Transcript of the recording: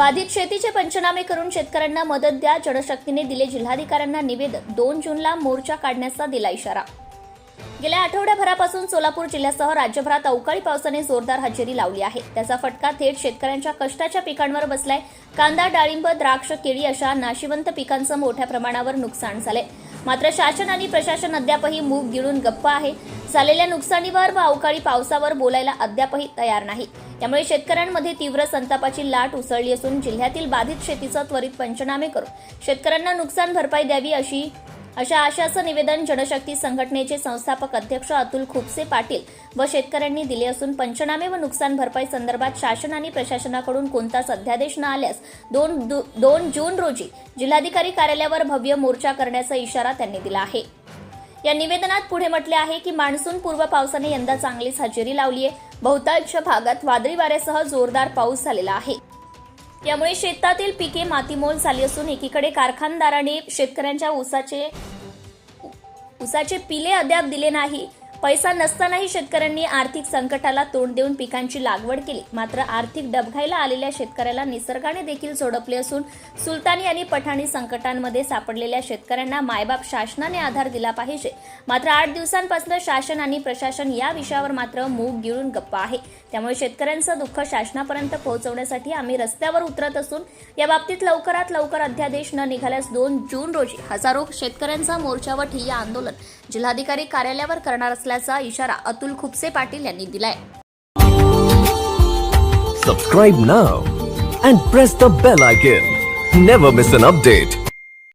बाधित शेतीचे पंचनामे करून शेतकऱ्यांना मदत द्या. जनशक्तीने दिले जिल्हाधिकाऱ्यांना निवेदन. दोन जूनला मोर्चा काढण्याचा दिला इशारा. गेल्या आठवड्याभरापासून सोलापूर जिल्ह्यासह राज्यभरात अवकाळी पावसाने जोरदार हजेरी लावली आहे. त्याचा फटका थेट शेतकऱ्यांच्या कष्टाच्या पिकांवर बसलाय. कांदा डाळिंब द्राक्ष केळी अशा नाशिवंत पिकांचं मोठ्या प्रमाणावर नुकसान झालंय. मात्र शासन आणि प्रशासन अद्यापही मूग गिळून गप्प आहे. झालेल्या नुकसानीवर व अवकाळी पावसावर बोलायला अद्यापही तयार नाही. त्यामुळे शेतकऱ्यांमध्ये तीव्र संतापाची लाट उसळली असून जिल्ह्यातील बाधित शेतीचं त्वरित पंचनामे करून शेतकऱ्यांना नुकसान भरपाई द्यावी अशी अशा आशाचं निवेदन जनशक्ती संघटनेचे संस्थापक अध्यक्ष अतुल खुपसे पाटील व शेतकऱ्यांनी दिले असून पंचनामे व नुकसान भरपाई संदर्भात शासन आणि प्रशासनाकडून कोणताच अध्यादेश न आल्यास दोन दु- दोन जून रोजी जिल्हाधिकारी कार्यालयावर भव्य मोर्चा करण्याचा इशारा त्यांनी दिला आहे. या निवेदनात पुढे म्हटले आहे की मान्सून पूर्व पावसाने यंदा चांगलीच हजेरी लावली आहे बहुतांश भागात वादळी वाऱ्यासह जोरदार पाऊस झालेला आहे. यामुळे शेतातील पिके मातीमोल झाली असून एकीकडे कारखानदाराने शेतकऱ्यांच्या ऊसाचे ऊसाचे पिले अद्याप दिले नाही. पैसा नसतानाही शेतकऱ्यांनी आर्थिक संकटाला तोंड देऊन पिकांची लागवड केली. मात्र आर्थिक डबघाईला आलेल्या शेतकऱ्याला निसर्गाने देखील सोडपले असून सुलतानी आणि पठाणी संकटांमध्ये सापडलेल्या शेतकऱ्यांना मायबाप शासनाने आधार दिला पाहिजे. मात्र आठ दिवसांपासून शासन आणि प्रशासन या विषयावर मात्र मूग गिळून गप्पा आहे. त्यामुळे शेतकऱ्यांचं दुःख शासनापर्यंत पोहोचवण्यासाठी आम्ही रस्त्यावर उतरत असून या बाबतीत लवकरात लवकर अध्यादेश न निघाल्यास दोन जून रोजी हजारो शेतकऱ्यांचा मोर्चा व ठिय्या आंदोलन जिल्हाधिकारी कार्यालयावर करणार असल्याचा असल्याचा इशारा अतुल खुपसे पाटील यांनी दिलाय. Subscribe now and press the bell icon never miss an update